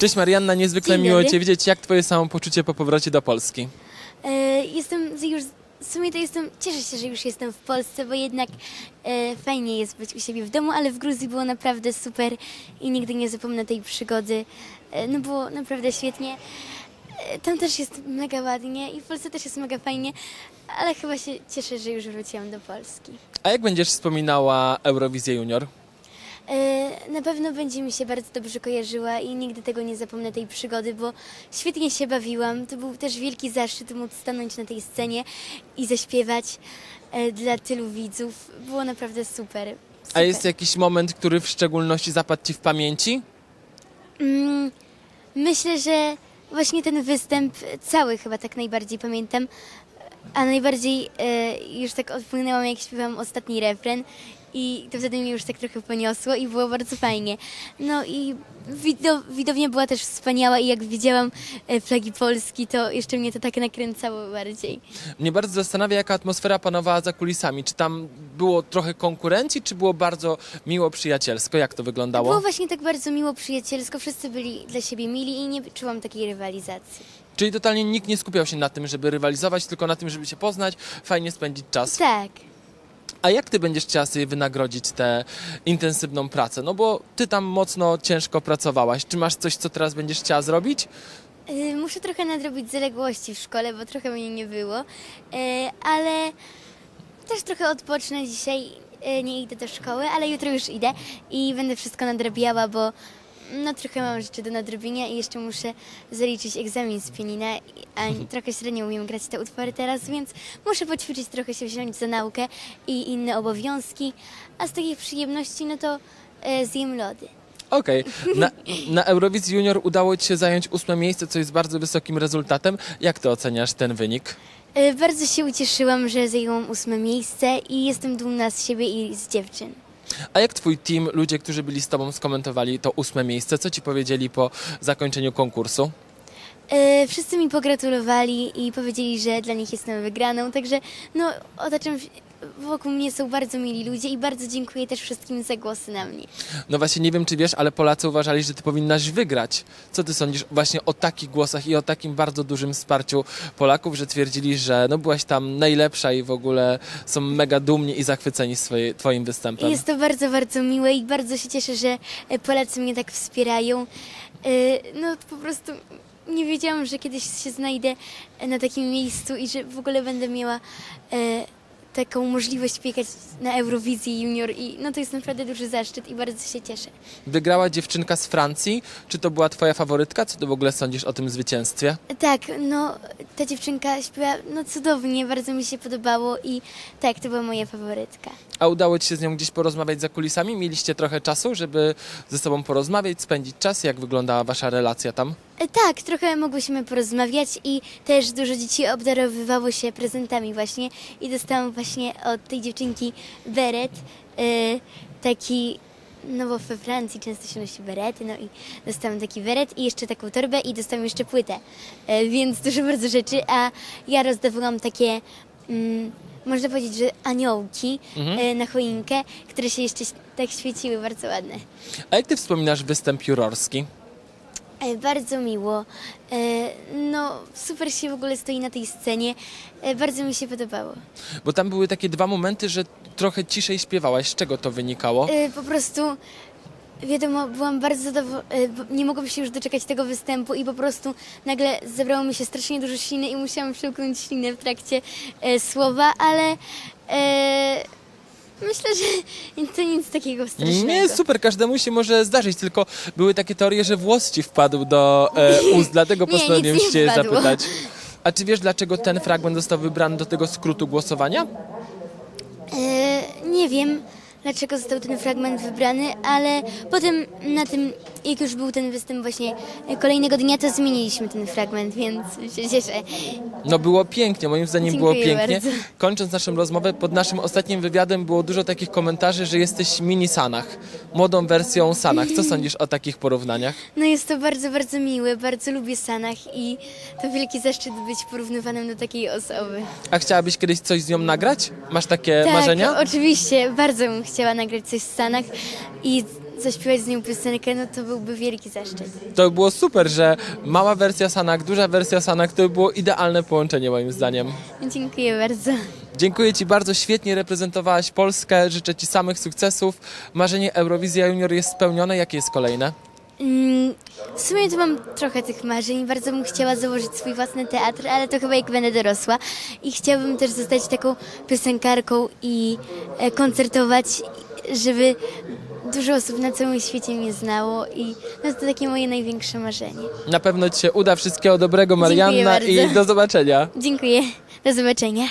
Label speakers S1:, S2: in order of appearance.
S1: Cześć Marianna, niezwykle
S2: Dzień
S1: miło
S2: dobry.
S1: Cię widzieć. Jak Twoje samopoczucie po powrocie do Polski?
S2: E, jestem z- już, w sumie to jestem, cieszę się, że już jestem w Polsce, bo jednak e, fajnie jest być u siebie w domu, ale w Gruzji było naprawdę super i nigdy nie zapomnę tej przygody. E, no było naprawdę świetnie. E, tam też jest mega ładnie i w Polsce też jest mega fajnie, ale chyba się cieszę, że już wróciłam do Polski.
S1: A jak będziesz wspominała Eurowizję Junior?
S2: E, Na pewno będzie mi się bardzo dobrze kojarzyła i nigdy tego nie zapomnę tej przygody, bo świetnie się bawiłam. To był też wielki zaszczyt móc stanąć na tej scenie i zaśpiewać e, dla tylu widzów. Było naprawdę super.
S1: A
S2: super.
S1: jest jakiś moment, który w szczególności zapadł Ci w pamięci?
S2: Mm, myślę, że właśnie ten występ cały chyba tak najbardziej pamiętam. A najbardziej e, już tak odpłynęłam, jak śpiewałam ostatni refren i to wtedy mnie już tak trochę poniosło i było bardzo fajnie. No i wido, widownia była też wspaniała i jak widziałam e, flagi Polski, to jeszcze mnie to tak nakręcało bardziej.
S1: Mnie bardzo zastanawia, jaka atmosfera panowała za kulisami. Czy tam było trochę konkurencji, czy było bardzo miło, przyjacielsko? Jak to wyglądało?
S2: Było właśnie tak bardzo miło, przyjacielsko, wszyscy byli dla siebie mili i nie czułam takiej rywalizacji.
S1: Czyli totalnie nikt nie skupiał się na tym, żeby rywalizować, tylko na tym, żeby się poznać, fajnie spędzić czas.
S2: Tak.
S1: A jak ty będziesz chciała sobie wynagrodzić tę intensywną pracę? No bo ty tam mocno ciężko pracowałaś. Czy masz coś, co teraz będziesz chciała zrobić?
S2: Y, Muszę trochę nadrobić zaległości w szkole, bo trochę mnie nie było, Y, ale też trochę odpocznę dzisiaj. Y, Nie idę do szkoły, ale jutro już idę i będę wszystko nadrabiała, bo no trochę mam rzeczy do nadrobienia i jeszcze muszę zaliczyć egzamin z pianina, a trochę średnio umiem grać te utwory teraz, więc muszę poćwiczyć, trochę się wziąć za naukę i inne obowiązki, a z takich przyjemności no to y, zjem lody.
S1: Okej. Na, na Eurowizji Junior udało ci się zająć ósme miejsce, co jest bardzo wysokim rezultatem. Jak ty oceniasz ten wynik?
S2: Y, Bardzo się ucieszyłam, że zajęłam ósme miejsce i jestem dumna z siebie i z dziewczyn.
S1: A jak twój team, ludzie, którzy byli z tobą, skomentowali to ósme miejsce? Co ci powiedzieli po zakończeniu konkursu?
S2: Y, Wszyscy mi pogratulowali i powiedzieli, że dla nich jestem wygraną, także no otaczam wokół mnie są bardzo mili ludzie i bardzo dziękuję też wszystkim za głosy na mnie.
S1: No właśnie, nie wiem czy wiesz, ale Polacy uważali, że ty powinnaś wygrać. Co ty sądzisz właśnie o takich głosach i o takim bardzo dużym wsparciu Polaków, że twierdzili, że no byłaś tam najlepsza i w ogóle są mega dumni i zachwyceni swoje, twoim występem?
S2: Jest to bardzo, bardzo miłe i bardzo się cieszę, że e, Polacy mnie tak wspierają. Y, No po prostu nie wiedziałam, że kiedyś się znajdę e, na takim miejscu i że w ogóle będę miała e, taką możliwość biegać na Eurowizji Junior i no to jest naprawdę duży zaszczyt i bardzo się cieszę.
S1: Wygrała dziewczynka z Francji. Czy to była twoja faworytka? Co ty w ogóle sądzisz o tym zwycięstwie?
S2: Tak, no ta dziewczynka śpiewa no cudownie, bardzo mi się podobało i tak, to była moja faworytka.
S1: A udało ci się z nią gdzieś porozmawiać za kulisami? Mieliście trochę czasu, żeby ze sobą porozmawiać, spędzić czas? Jak wyglądała wasza relacja tam?
S2: E, Tak, trochę mogłyśmy porozmawiać i też dużo dzieci obdarowywało się prezentami właśnie i dostałam właśnie od tej dziewczynki beret, e, taki, no bo we Francji często się nosi berety, no i dostałam taki beret i jeszcze taką torbę i dostałam jeszcze płytę, e, więc dużo bardzo rzeczy, a ja rozdawałam takie, mm, można powiedzieć, że aniołki e, na choinkę, które się jeszcze tak świeciły, bardzo ładne.
S1: A jak ty wspominasz występ jurorski?
S2: E, Bardzo miło. E, No, super się w ogóle stoi na tej scenie. E, Bardzo mi się podobało.
S1: Bo tam były takie dwa momenty, że trochę ciszej śpiewałaś. Z czego to wynikało?
S2: E, Po prostu, wiadomo, byłam bardzo zadowolona, nie mogłam się już doczekać tego występu i po prostu nagle zebrało mi się strasznie dużo śliny i musiałam przełknąć ślinę w trakcie e, słowa, ale e, myślę, że to nic takiego strasznego.
S1: Nie, super, każdemu się może zdarzyć, tylko były takie teorie, że włos ci wpadł do e, ust, dlatego
S2: Nie,
S1: postanowiłem
S2: nic nie
S1: się
S2: wpadło.
S1: zapytać. A czy wiesz, dlaczego ten fragment został wybrany do tego skrótu głosowania?
S2: E, nie wiem, dlaczego został ten fragment wybrany, ale potem na tym, jak już był ten występ właśnie kolejnego dnia, to zmieniliśmy ten fragment, więc się cieszę.
S1: No było pięknie, moim zdaniem było
S2: Dziękuję
S1: pięknie.
S2: bardzo.
S1: Kończąc naszą rozmowę, pod naszym ostatnim wywiadem było dużo takich komentarzy, że jesteś mini Sanach, młodą wersją Sanach. Co sądzisz o takich porównaniach?
S2: No jest to bardzo, bardzo miłe, bardzo lubię Sanach i to wielki zaszczyt być porównywanym do takiej osoby.
S1: A chciałabyś kiedyś coś z nią nagrać? Masz takie
S2: tak,
S1: marzenia?
S2: oczywiście, bardzo bym chciała nagrać coś z Sanach i zaśpiewać z nią piosenkę, no to byłby wielki zaszczyt.
S1: To by było super, że mała wersja Sanak, duża wersja Sanak, to by było idealne połączenie moim zdaniem.
S2: Dziękuję bardzo.
S1: Dziękuję Ci bardzo, świetnie reprezentowałaś Polskę, życzę Ci samych sukcesów. Marzenie Eurowizja Junior jest spełnione, jakie jest kolejne?
S2: Mm, W sumie to mam trochę tych marzeń. Bardzo bym chciała założyć swój własny teatr, ale to chyba jak będę dorosła. I chciałabym też zostać taką piosenkarką i e, koncertować, żeby dużo osób na całym świecie mnie znało. I no to takie moje największe marzenie.
S1: Na pewno Ci się uda, wszystkiego dobrego Marianna
S2: bardzo.
S1: i do zobaczenia.
S2: Dziękuję. Do zobaczenia.